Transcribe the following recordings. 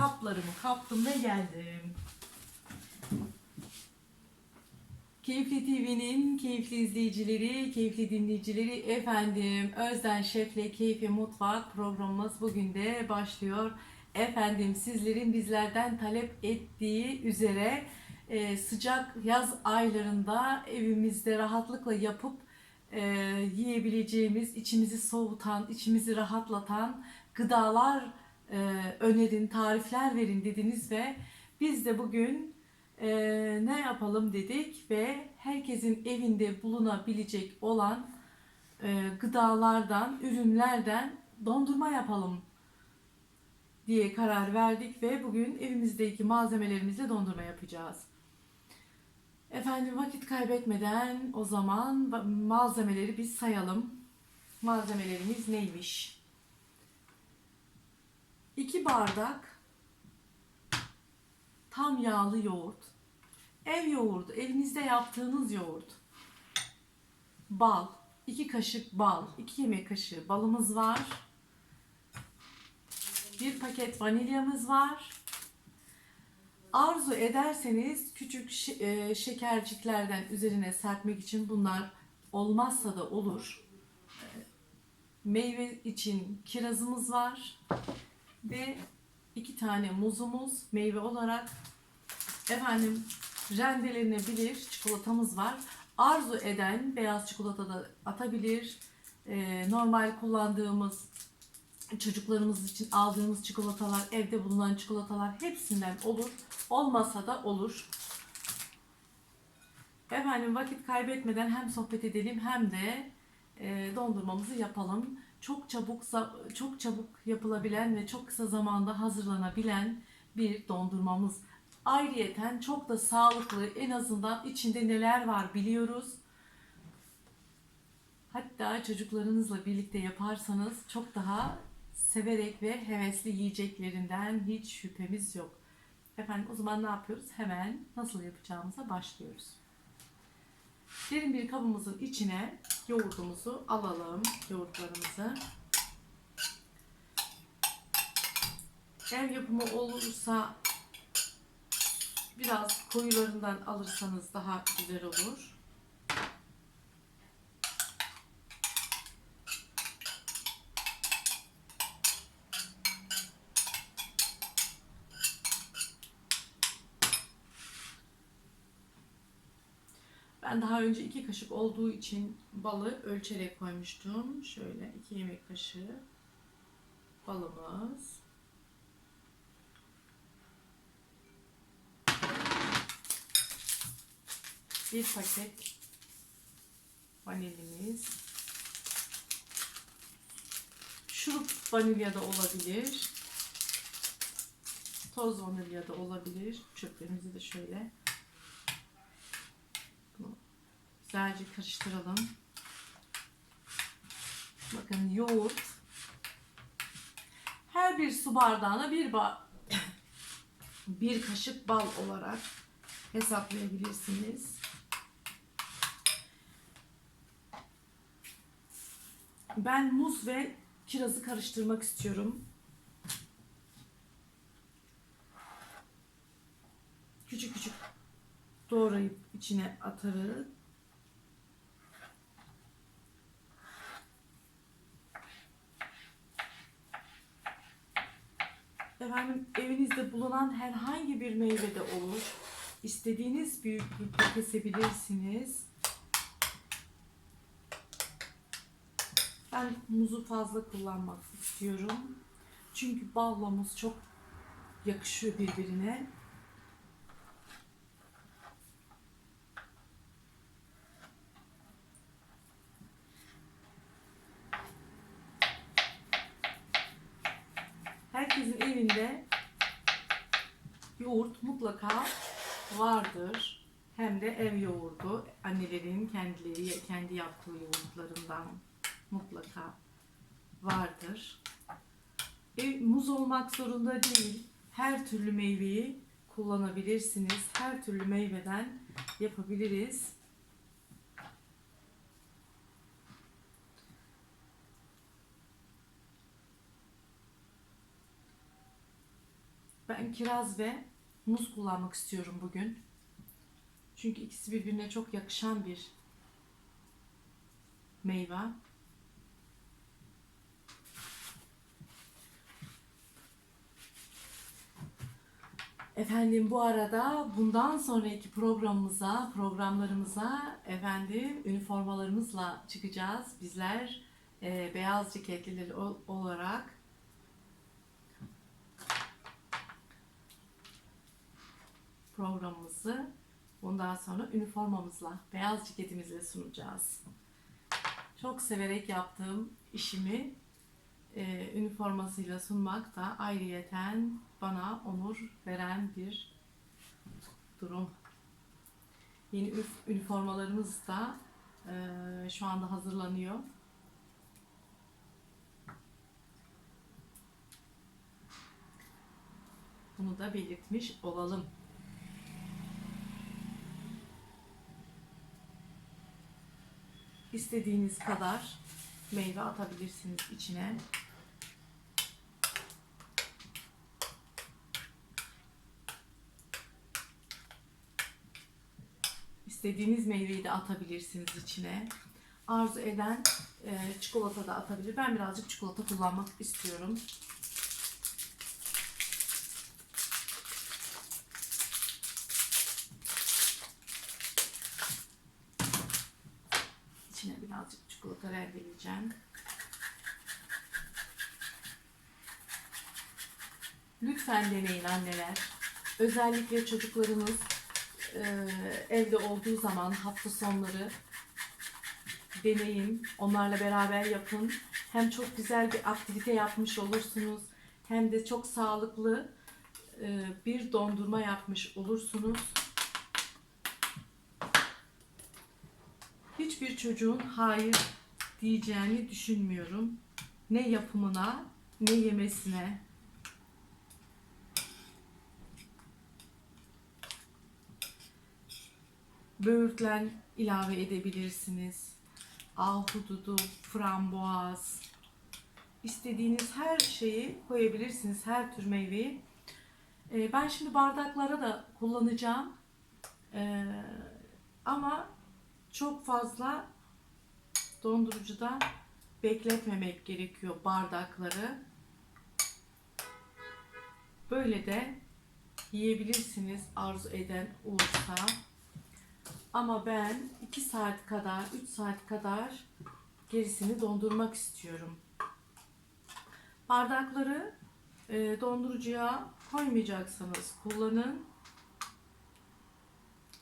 kaplarımı kaptım ve geldim. Keyifli TV'nin keyifli izleyicileri, keyifli dinleyicileri efendim Özden Şef'le Keyfi Mutfak programımız bugün de başlıyor. Efendim sizlerin bizlerden talep ettiği üzere e, sıcak yaz aylarında evimizde rahatlıkla yapıp e, yiyebileceğimiz, içimizi soğutan, içimizi rahatlatan gıdalar önerin, tarifler verin dediniz ve biz de bugün e, ne yapalım dedik ve herkesin evinde bulunabilecek olan e, gıdalardan, ürünlerden dondurma yapalım diye karar verdik ve bugün evimizdeki malzemelerimizle dondurma yapacağız. Efendim vakit kaybetmeden o zaman malzemeleri biz sayalım. Malzemelerimiz neymiş? 2 bardak tam yağlı yoğurt. Ev yoğurdu, evinizde yaptığınız yoğurt. Bal, 2 kaşık bal, 2 yemek kaşığı balımız var. Bir paket vanilyamız var. Arzu ederseniz küçük e, şekerciklerden üzerine serpmek için bunlar olmazsa da olur. E, Meyve için kirazımız var ve iki tane muzumuz meyve olarak efendim rendelenebilir çikolatamız var. Arzu eden beyaz çikolata da atabilir. E, normal kullandığımız çocuklarımız için aldığımız çikolatalar, evde bulunan çikolatalar hepsinden olur. Olmasa da olur. Efendim vakit kaybetmeden hem sohbet edelim hem de e, dondurmamızı yapalım. Çok çabuk çok çabuk yapılabilen ve çok kısa zamanda hazırlanabilen bir dondurmamız. Ayrıyeten çok da sağlıklı. En azından içinde neler var biliyoruz. Hatta çocuklarınızla birlikte yaparsanız çok daha severek ve hevesli yiyeceklerinden hiç şüphemiz yok. Efendim o zaman ne yapıyoruz? Hemen nasıl yapacağımıza başlıyoruz. Derin bir kabımızın içine yoğurdumuzu alalım. Yoğurtlarımızı. Ev yapımı olursa biraz koyularından alırsanız daha güzel olur. Ben daha önce iki kaşık olduğu için balı ölçerek koymuştum. Şöyle iki yemek kaşığı balımız. Bir paket vanilyemiz. Şurup vanilya da olabilir. Toz vanilya da olabilir. Çöplerimizi de şöyle güzelce karıştıralım. Bakın yoğurt. Her bir su bardağına bir ba bir kaşık bal olarak hesaplayabilirsiniz. Ben muz ve kirazı karıştırmak istiyorum. Küçük küçük doğrayıp içine atarız. Efendim evinizde bulunan herhangi bir meyve de olur. İstediğiniz büyüklükte kesebilirsiniz. Ben muzu fazla kullanmak istiyorum. Çünkü balla muz çok yakışıyor birbirine. Herkesin evinde yoğurt mutlaka vardır. Hem de ev yoğurdu. Annelerin kendileri kendi yaptığı yoğurtlarından mutlaka vardır. E, muz olmak zorunda değil. Her türlü meyveyi kullanabilirsiniz. Her türlü meyveden yapabiliriz. Ben kiraz ve muz kullanmak istiyorum bugün. Çünkü ikisi birbirine çok yakışan bir meyve. Efendim bu arada bundan sonraki programımıza, programlarımıza efendim üniformalarımızla çıkacağız. Bizler e, beyaz ceketliler ol- olarak programımızı bundan sonra üniformamızla, beyaz ceketimizle sunacağız. Çok severek yaptığım işimi e, üniformasıyla sunmak da ayrıyeten bana onur veren bir durum. Yeni üniformalarımız da e, şu anda hazırlanıyor. Bunu da belirtmiş olalım. İstediğiniz kadar meyve atabilirsiniz içine. İstediğiniz meyveyi de atabilirsiniz içine. Arzu eden e, çikolata da atabilir. Ben birazcık çikolata kullanmak istiyorum. İçine birazcık çikolata rendeleyeceğim. Lütfen deneyin anneler. Özellikle çocuklarımız e, evde olduğu zaman hafta sonları deneyin. Onlarla beraber yapın. Hem çok güzel bir aktivite yapmış olursunuz. Hem de çok sağlıklı e, bir dondurma yapmış olursunuz. Hiçbir çocuğun hayır diyeceğini düşünmüyorum. Ne yapımına ne yemesine. Böğürtlen ilave edebilirsiniz. Ahududu, frambuaz. İstediğiniz her şeyi koyabilirsiniz. Her tür meyveyi. Ee, ben şimdi bardaklara da kullanacağım. Ee, ama çok fazla dondurucuda bekletmemek gerekiyor bardakları. Böyle de yiyebilirsiniz arzu eden olursa. Ama ben 2 saat kadar, 3 saat kadar gerisini dondurmak istiyorum. Bardakları e, dondurucuya koymayacaksanız kullanın.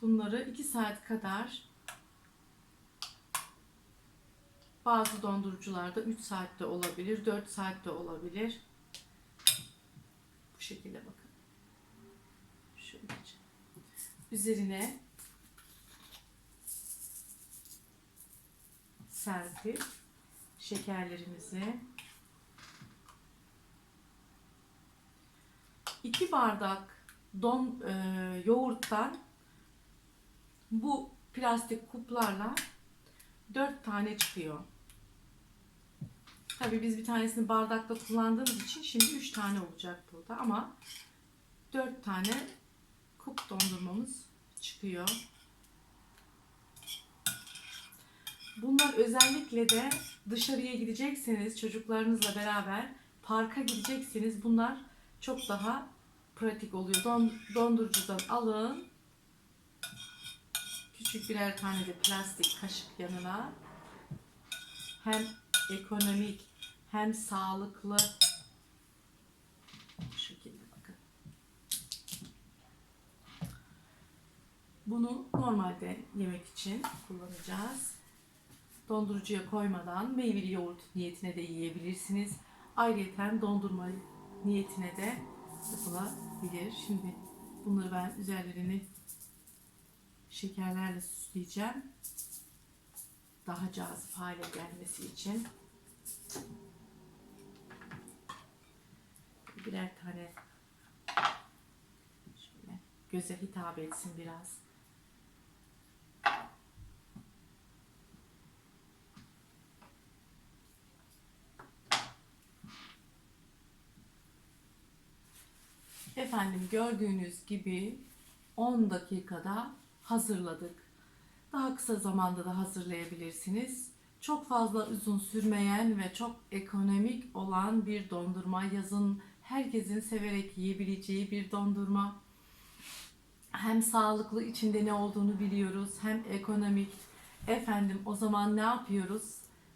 Bunları 2 saat kadar bazı dondurucularda 3 saatte olabilir, 4 saatte olabilir. Bu şekilde bakın. Şöylece. Üzerine serpip şekerlerimizi 2 bardak don e, yoğurttan bu plastik kuplarla 4 tane çıkıyor. Tabii biz bir tanesini bardakta kullandığımız için şimdi 3 tane olacak burada ama 4 tane kup dondurmamız çıkıyor. Bunlar özellikle de dışarıya gidecekseniz çocuklarınızla beraber parka gidecekseniz bunlar çok daha pratik oluyor. Don, dondurucudan alın. Küçük birer tane de plastik kaşık yanına. Hem ekonomik hem sağlıklı. Bu şekilde bakın. Bunu normalde yemek için kullanacağız. Dondurucuya koymadan meyveli yoğurt niyetine de yiyebilirsiniz. Ayrıca dondurma niyetine de yapılabilir. Şimdi bunları ben üzerlerini şekerlerle süsleyeceğim. Daha cazip hale gelmesi için. Birer tane şöyle göze hitap etsin biraz. Efendim gördüğünüz gibi 10 dakikada hazırladık. Daha kısa zamanda da hazırlayabilirsiniz. Çok fazla uzun sürmeyen ve çok ekonomik olan bir dondurma. Yazın herkesin severek yiyebileceği bir dondurma. Hem sağlıklı içinde ne olduğunu biliyoruz hem ekonomik. Efendim o zaman ne yapıyoruz?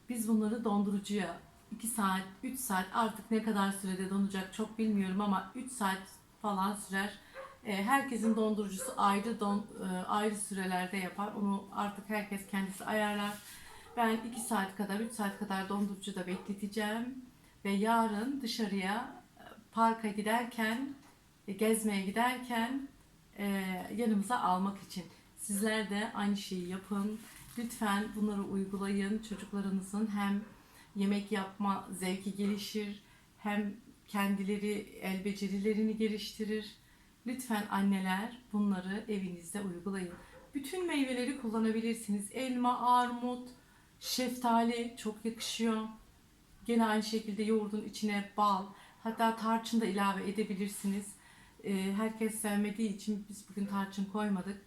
Biz bunları dondurucuya 2 saat, 3 saat artık ne kadar sürede donacak çok bilmiyorum ama 3 saat falan sürer. E, Herkesin dondurucusu ayrı don, e, ayrı sürelerde yapar. Onu artık herkes kendisi ayarlar. Ben 2 saat kadar, 3 saat kadar dondurucuda bekleteceğim ve yarın dışarıya parka giderken, e, gezmeye giderken e, yanımıza almak için. Sizler de aynı şeyi yapın. Lütfen bunları uygulayın. Çocuklarınızın hem yemek yapma zevki gelişir, hem kendileri el becerilerini geliştirir. Lütfen anneler bunları evinizde uygulayın. Bütün meyveleri kullanabilirsiniz. Elma, armut, şeftali çok yakışıyor. Gene aynı şekilde yoğurdun içine bal, hatta tarçın da ilave edebilirsiniz. Ee, herkes sevmediği için biz bugün tarçın koymadık.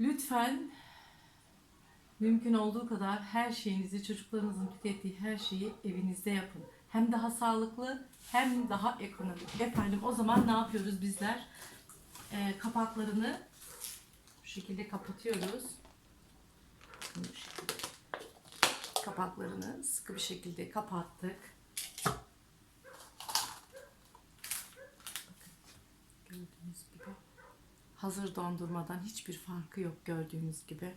Lütfen mümkün olduğu kadar her şeyinizi, çocuklarınızın tükettiği her şeyi evinizde yapın. Hem daha sağlıklı hem daha ekonomik. Efendim o zaman ne yapıyoruz bizler? Ee, kapaklarını bu şekilde kapatıyoruz. Bu şekilde. Kapaklarını sıkı bir şekilde kapattık. Gördüğünüz gibi hazır dondurmadan hiçbir farkı yok gördüğünüz gibi.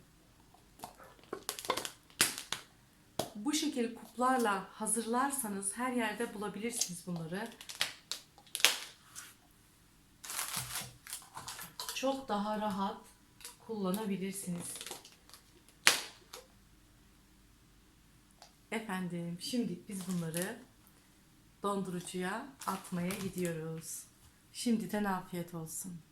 Bu şekilde kuplarla hazırlarsanız her yerde bulabilirsiniz bunları. Çok daha rahat kullanabilirsiniz. Efendim şimdi biz bunları dondurucuya atmaya gidiyoruz. Şimdiden afiyet olsun.